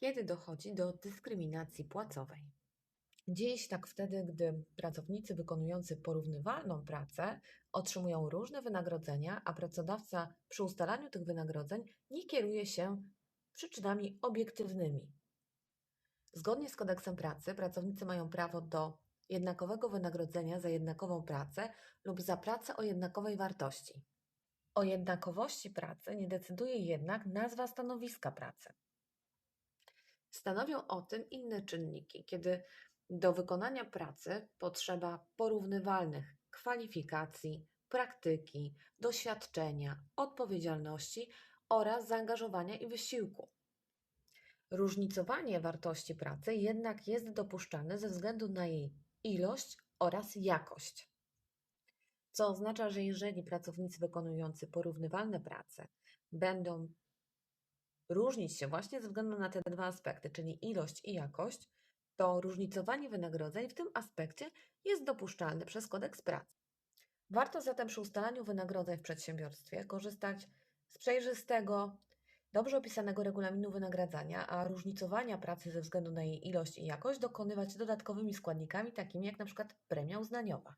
kiedy dochodzi do dyskryminacji płacowej. Dzieje się tak wtedy, gdy pracownicy wykonujący porównywalną pracę otrzymują różne wynagrodzenia, a pracodawca przy ustalaniu tych wynagrodzeń nie kieruje się przyczynami obiektywnymi. Zgodnie z kodeksem pracy pracownicy mają prawo do jednakowego wynagrodzenia za jednakową pracę lub za pracę o jednakowej wartości. O jednakowości pracy nie decyduje jednak nazwa stanowiska pracy. Stanowią o tym inne czynniki, kiedy do wykonania pracy potrzeba porównywalnych kwalifikacji, praktyki, doświadczenia, odpowiedzialności oraz zaangażowania i wysiłku. Różnicowanie wartości pracy jednak jest dopuszczane ze względu na jej ilość oraz jakość. Co oznacza, że jeżeli pracownicy wykonujący porównywalne prace będą różnić się właśnie ze względu na te dwa aspekty, czyli ilość i jakość, to różnicowanie wynagrodzeń w tym aspekcie jest dopuszczalne przez kodeks pracy. Warto zatem przy ustalaniu wynagrodzeń w przedsiębiorstwie korzystać z przejrzystego, dobrze opisanego regulaminu wynagradzania, a różnicowania pracy ze względu na jej ilość i jakość dokonywać dodatkowymi składnikami, takimi jak przykład premia uznaniowa.